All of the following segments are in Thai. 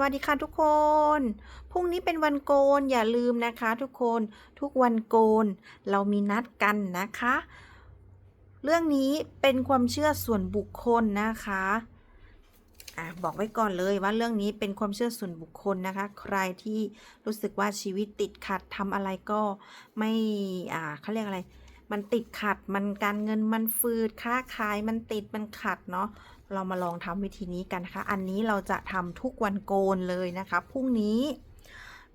วัสดีค่ะทุกคน พรุ่งนี้เป็นวันโกนอย่าลืมนะคะทุกคน ทุกวันโกน เรามีนัดกันนะคะ เรื่องนี้เป็นความเชื่อส่วนบุคคลนะคะอะบอกไว้ก่อนเลยว่าเรื่องนี้เป็นความเชื่อส่วนบุคคลนะคะ ใครที่รู้สึกว่าชีวิตติดขัดทำอะไรก็ไม่อ่าเขาเรียกอะไร มันติดขัด มันการเงินมันฟืด ค้าขายมันติดมันขัดเนาะ เรามาลองทำวิธีนี้กันนะคะ อันนี้เราจะทำทุกวันโกนเลยนะคะ พรุ่งนี้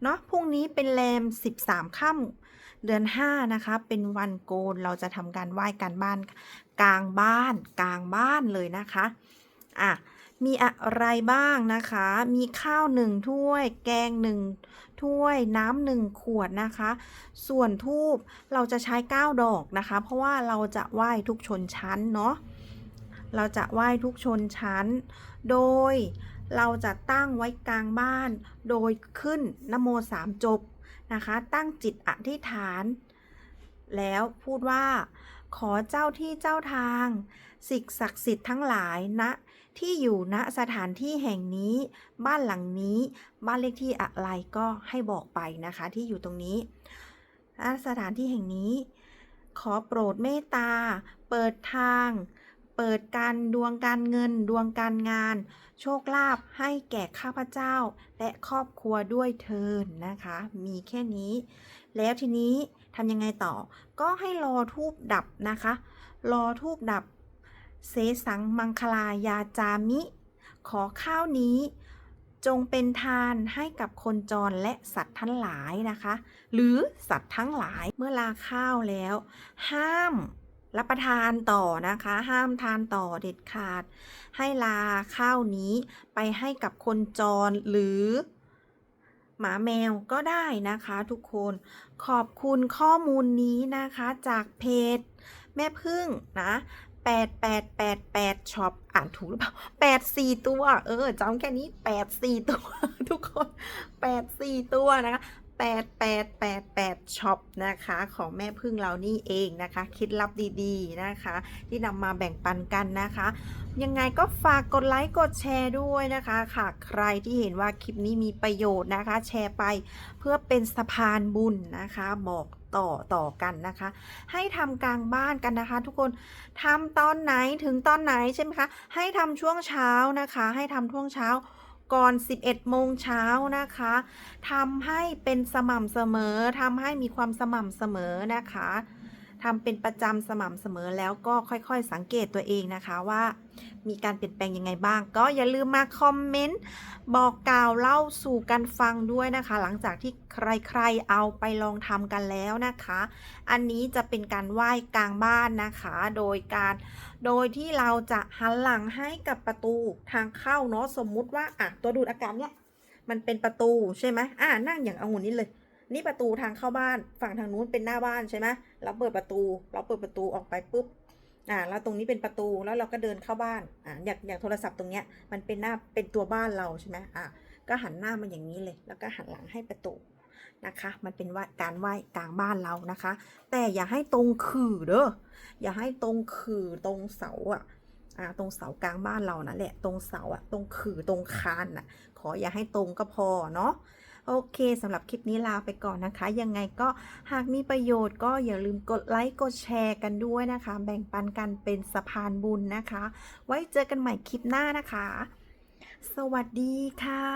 เนาะ พรุ่งนี้เป็นแรม 13ค่ำเดือน 5 นะคะ เป็นวันโกน เราจะทำการไหว้การบ้านกลางบ้านกลางบ้านเลยนะคะ อะ มีอะไรบ้างนะคะ มีข้าวหนึ่งถ้วย แกงหนึ่งถ้วย น้ำหนึ่งขวดนะคะ ส่วนทูบเราจะใช้ 9 ดอกนะคะ เพราะว่าเราจะไหว้ทุกชนชั้นเนาะ เราจะไหว้ทุกชนชั้น โดยเราจะตั้งไว้กลางบ้าน โดยขึ้นนโมสามจบนะคะ ตั้งจิตอธิษฐาน แล้วพูดว่า ขอเจ้าที่เจ้าทาง สิ่งศักดิ์สิทธิ์ทั้งหลายณนะที่อยู่ณสถานที่แห่งนี้ บ้านหลังนี้ บ้านเลขที่อะไรก็ให้บอกไปนะคะที่อยู่ตรงนี้ณสถานที่แห่งนี้ ขอโปรดเมตตา เปิดทาง เปิดการดวงการเงินดวงการงาน โชคลาภให้แก่ข้าพเจ้า และครอบครัวด้วยเทินนะคะ มีแค่นี้ แล้วทีนี้ทำยังไงต่อ ก็ให้รอทูบดับนะคะ รอทูบดับ เสสังมังคลายาจามิ ขอข้าวนี้จงเป็นทานให้กับคนจรและสัตว์ทั้งหลายนะคะ หรือสัตว์ทั้งหลายเมื่อลาข้าวแล้ว ห้าม รับประทานต่อนะคะ ห้ามทานต่อเด็ดขาด ให้ลาข้าวนี้ไปให้กับคนจรหรือหมาแมวก็ได้นะคะทุกคนขอบคุณข้อมูลนี้นะคะจากเพจ แม่พึ่งนะแปดแปดแปดแปดช็อปอ่านถูกหรือเปล่าแปดสี่ตัว เออจำแค่นี้แปดสี่ตัว ทุกคนแปดสี่ตัวนะคะ แปดแปดแปดแปดช็อปนะคะของแม่พึ่งเรานี่เองนะคะคล็ดลับดีๆนะคะ ที่นำมาแบ่งปันกันนะคะ ยังไงก็ฝากกดไลค์กดแชร์ด้วยนะคะค่ะใครที่เห็นว่าคลิปนี้มีประโยชน์นะคะ แชร์ไปเพื่อเป็นสะพานบุญนะคะบอกต่อต่อกันนะคะ ให้ทำกลางบ้านกันนะคะ ทุกคนทำตอนไหนถึงตอนไหนใช่ไหมคะให้ทำช่วงเช้านะคะ ให้ทำช่วงเช้า ก่อน 11 โมงเช้านะคะทำให้เป็นสม่ำเสมอทำให้มีความสม่ำเสมอนะคะ ทำเป็นประจำสม่ำเสมอแล้วก็ค่อยๆ สังเกตตัวเองนะคะว่า มีการเปลี่ยนแปลงยังไงบ้าง ก็อย่าลืมมาคอมเมนต์บอกกล่าวเล่าสู่กันฟังด้วยนะคะ หลังจากที่ใครๆเอาไปลองทำกันแล้วนะคะ อันนี้จะเป็นการไหว้กลางบ้านนะคะ โดยการโดยที่เราจะหันหลังให้กับประตูทางเข้าเนาะสมมุติว่าอะตัวดูดอากาศเนี่ยมันเป็นประตูใช่ไหมอ่านั่งอย่างองุ่นนี้เลย นี่ประตูทางเข้าบ้าน ฝั่งทางนู้นเป็นหน้าบ้านใช่ไหมเราเปิดประตู เราเปิดประตูออกไปปุ๊บ อ่า แล้วตรงนี้เป็นประตู แล้วเราก็เดินเข้าบ้าน อ่า อย่าง อย่างโทรศัพท์ตรงเนี้ย มันเป็นหน้า เป็นตัวบ้านเราใช่ไหมอ่า ก็หันหน้ามาอย่างนี้เลย แล้วก็หันหลังให้ประตูนะคะ มันเป็นว่าการไหว้กลางบ้านเรานะคะ แต่อย่าให้ตรงขื่อเด้อ อย่าให้ตรงขื่อตรงเสาอะอ่าตรงเสากลางบ้านเรานั่นแหละ ตรงเสาอะ ตรงขื่อตรงคานน่ะ ขออย่าให้ตรงก็พอเนาะ โอเคสำหรับคลิปนี้ลาไปก่อนนะคะ ยังไงก็หากมีประโยชน์ก็อย่าลืมกดไลค์กดแชร์กันด้วยนะคะ แบ่งปันกันเป็นสะพานบุญนะคะ ไว้เจอกันใหม่คลิปหน้านะคะ สวัสดีค่ะ